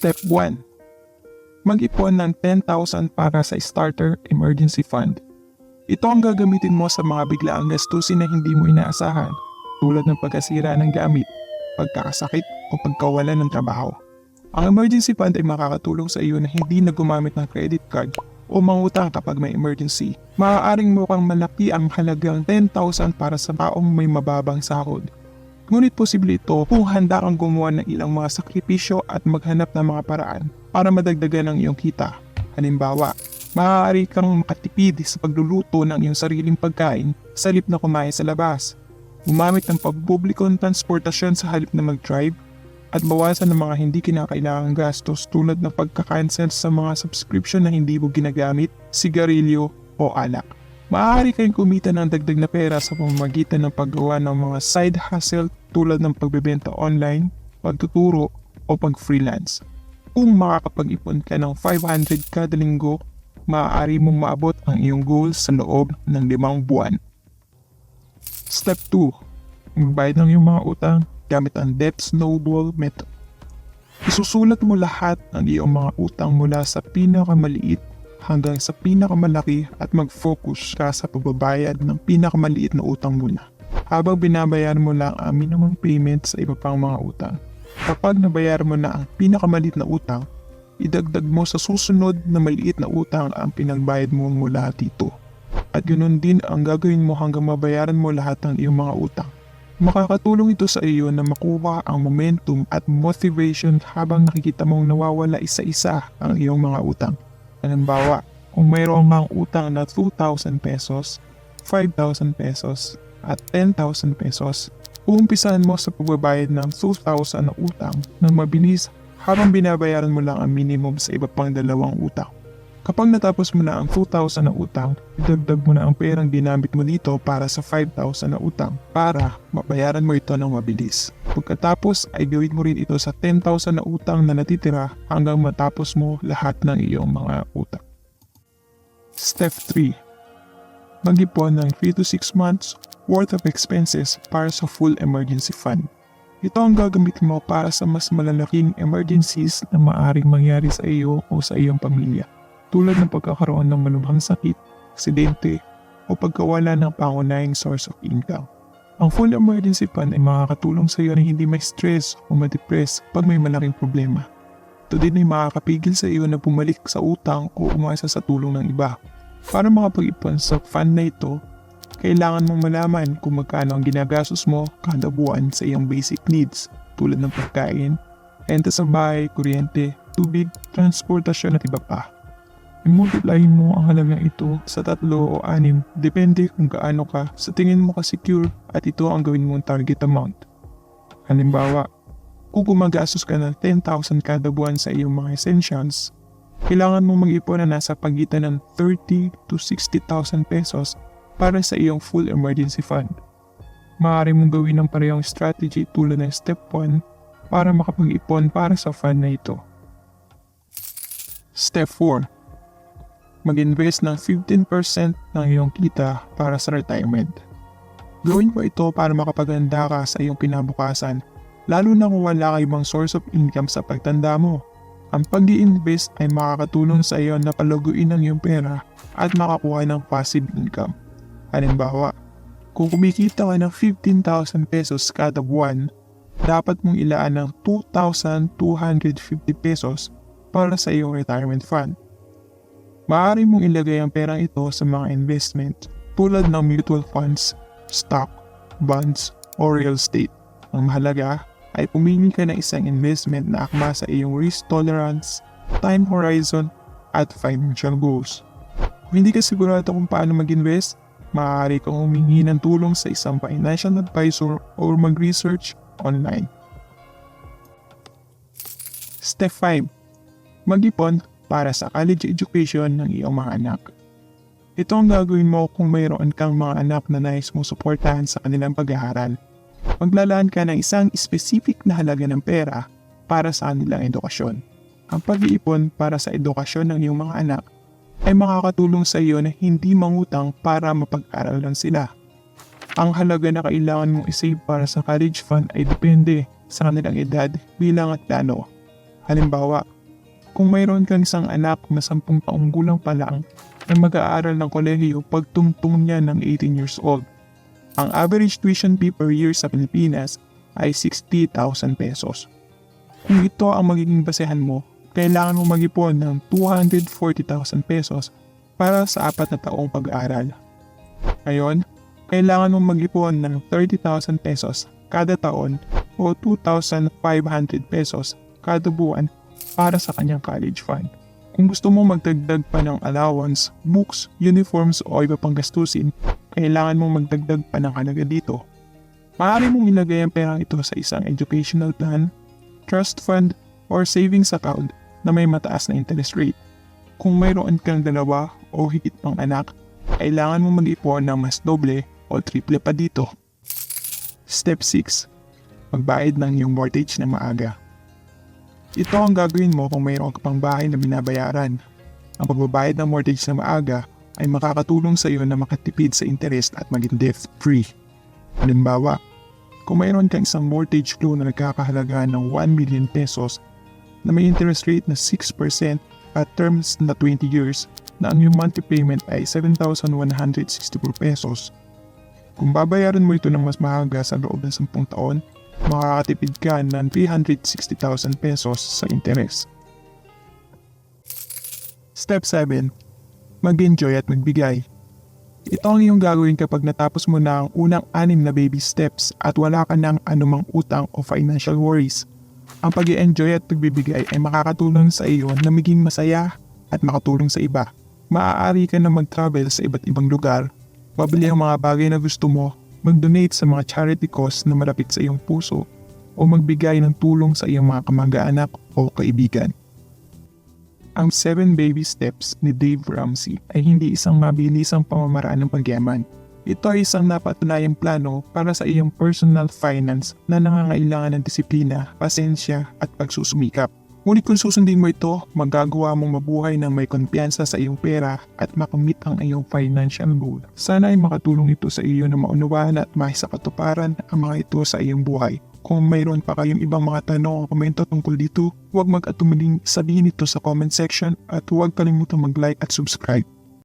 Step 1. Mag-ipon ng 10,000 para sa starter emergency fund. Ito ang gagamitin mo sa mga biglaang gastusin na hindi mo inaasahan tulad ng pagkasira ng gamit, pagkakasakit o pagkawalan ng trabaho. Ang emergency fund ay makakatulong sa iyo na hindi na gumamit ng credit card o mangutang kapag may emergency. Maaaring mukhang malaki ang halagang 10,000 para sa taong may mababang sahod. Ngunit posible ito kung handa kang gumawa ng ilang mga sakripisyo at maghanap ng mga paraan para madagdagan ang iyong kita. Halimbawa, maaari kang makatipid sa pagluluto ng iyong sariling pagkain sa halip na kumain sa labas. Gumamit ng pagpublikong transportasyon sa halip na mag-drive at bawasan ng mga hindi kinakailangang gastos tulad ng pagka-cancel sa mga subscription na hindi mo ginagamit, sigarilyo o alak. Maaari kayong kumita ng dagdag na pera sa pamamagitan ng paggawa ng mga side hustle tulad ng pagbebenta online, pagtuturo o pag-freelance. Kung makakapag-ipon ka ng 500 kada linggo, maaari mong maabot ang iyong goals sa loob ng limang buwan. Step 2. Magbayad ng iyong mga utang gamit ang debt snowball method. Isusulat mo lahat ng iyong mga utang mula sa pinakamaliit hanggang sa pinakamalaki at mag-focus ka sa pagbabayad ng pinakamaliit na utang muna habang binabayaran mo lang ang minimum payment sa iba pang mga utang. Kapag nabayaran mo na ang pinakamaliit na utang, idagdag mo sa susunod na maliit na utang ang pinagbayad mo mula dito. At ganoon din ang gagawin mo hanggang mabayaran mo lahat ng iyong mga utang. Makakatulong ito sa iyo na makuha ang momentum at motivation habang nakikita mong nawawala isa-isa ang iyong mga utang. Halimbawa, kung mayroong mga utang na 2,000 pesos, 5,000 pesos, at 10,000 pesos, uumpisahan mo sa pagbabayad ng 2,000 na utang ng mabilis habang binabayaran mo lang ang minimum sa iba pang dalawang utang. Kapag natapos mo na ang 2,000 na utang, idagdag mo na ang perang ginamit mo dito para sa 5,000 na utang para mabayaran mo ito ng mabilis. Pagkatapos ay gawin mo rin ito sa 10,000 na utang na natitira hanggang matapos mo lahat ng iyong mga utang. Step 3. Mag-ipon ng 3 to 6 months worth of expenses para sa full emergency fund. Ito ang gagamitin mo para sa mas malalaking emergencies na maaring mangyari sa iyo o sa iyong pamilya tulad ng pagkakaroon ng malubhang sakit, aksidente, o pagkawala ng pangunahing source of income. Ang full emergency fund ay makakatulong sa iyo na hindi may stress o ma-depress pag may malaking problema. Ito din ay makakapigil sa iyo na bumalik sa utang o umasa sa tulong ng iba. Para makapag-ipon sa fund na ito, kailangan mong malaman kung magkano ang ginagastos mo kada buwan sa iyong basic needs tulad ng pagkain, renta sa bahay, kuryente, tubig, transportasyon at iba pa. I-multiply mo ang halagang ito sa tatlo o anim depende kung gaano ka sa tingin mo ka-secure at ito ang gawin mong target amount. Halimbawa, kung gumagastos ka ng 10,000 kada buwan sa iyong mga essentials, kailangan mo mag-ipon na nasa pagitan ng 30 to 60,000 pesos para sa iyong full emergency fund. Maaari mong gawin ang parehong strategy tulad ng step 1 para makapag-ipon para sa fund na ito. Step 4 mag-invest ng 15% ng iyong kita para sa retirement. Gawin mo ito para makapaganda ka sa iyong kinabukasan, lalo na kung wala ka ibang source of income sa pagtanda mo. Ang pag invest ay makakatulong sa iyo na palaguin ang iyong pera at makakuha ng passive income. Halimbawa, kung kumikita ka ng 15,000 pesos kada buwan, dapat mong ilaan ng 2,250 pesos para sa iyong retirement fund. Maaari mong ilagay ang perang ito sa mga investment tulad ng mutual funds, stock, bonds, o real estate. Ang mahalaga ay pumili ka ng isang investment na akma sa iyong risk tolerance, time horizon, at financial goals. Kung hindi ka sigurado kung paano mag-invest, maaari kang humingi ng tulong sa isang financial advisor or mag-research online. Step 5. Mag-ipon para sa college education ng iyong mga anak. Ito ang gagawin mo kung mayroon kang mga anak na nais mong suportahan sa kanilang pag-aaral. Maglalaan ka ng isang specific na halaga ng pera para sa kanilang edukasyon. Ang pag-iipon para sa edukasyon ng iyong mga anak ay makakatulong sa iyo na hindi mangutang para mapag-aralan sila. Ang halaga na kailangan mong isave para sa college fund ay depende sa kanilang edad, bilang at plano. Halimbawa, kung mayroon kang isang anak na 10 taong gulang pa lang na mag-aaral ng kolehiyo pagtungtong niya ng 18 years old, ang average tuition fee per year sa Pilipinas ay 60,000 pesos. Kung ito ang magiging basehan mo, kailangan mo mag-ipon ng 240,000 pesos para sa apat na taong pag-aaral. Ngayon, kailangan mong mag-ipon ng 30,000 pesos kada taon o 2,500 pesos kada buwan para sa kanyang college fund. Kung gusto mo magdagdag pa ng allowance, books, uniforms o iba pang gastusin, kailangan mong magdagdag pa ng halaga dito. Maaari mong ilagay ang perang ito sa isang educational plan, trust fund, or savings account na may mataas na interest rate. Kung mayroon kang dalawa o higit pang anak, kailangan mo mag-ipon ng mas doble o triple pa dito. Step 6. Magbayad ng iyong mortgage na maaga. Ito ang gagawin mo kung mayroon ka pang bahay na binabayaran. Ang pagbabayad ng mortgage na maaga ay makakatulong sa iyo na makatipid sa interest at maging debt-free. Halimbawa, kung mayroon kang isang mortgage loan na nagkakahalaga ng 1 million pesos na may interest rate na 6% at terms na 20 years na ang iyong monthly payment ay 7,164 pesos. Kung babayaran mo ito ng mas maaga sa loob ng 10 taon, makakatipid ka ng 360,000 pesos sa interes. Step 7. Mag-enjoy at magbigay. Ito ang iyong gagawin kapag natapos mo na ang unang anim na baby steps at wala ka ng anumang utang o financial worries. Ang pag enjoy at pagbibigay ay makakatulong sa iyo na maging masaya at makatulong sa iba. Maaari ka na mag-travel sa iba't ibang lugar, mabili ang mga bagay na gusto mo, mag-donate sa mga charity cause na malapit sa iyong puso, o magbigay ng tulong sa iyong mga kamag-anak o kaibigan. Ang 7 Baby Steps ni Dave Ramsey ay hindi isang mabilisang pamamaraan ng pagyaman. Ito ay isang napatunayang plano para sa iyong personal finance na nangangailangan ng disiplina, pasensya at pagsusumikap. Ngunit kung susundin mo ito, magagawa mong mabuhay ng may kumpiyansa sa iyong pera at makamit ang iyong financial goal. Sana ay makatulong ito sa iyo na maunawaan at maisakatuparan ang mga ito sa iyong buhay. Kung mayroon pa kayong ibang mga tanong o komento tungkol dito, huwag mag-atumaling sabihin ito sa comment section at huwag kalimutang mag-like at subscribe.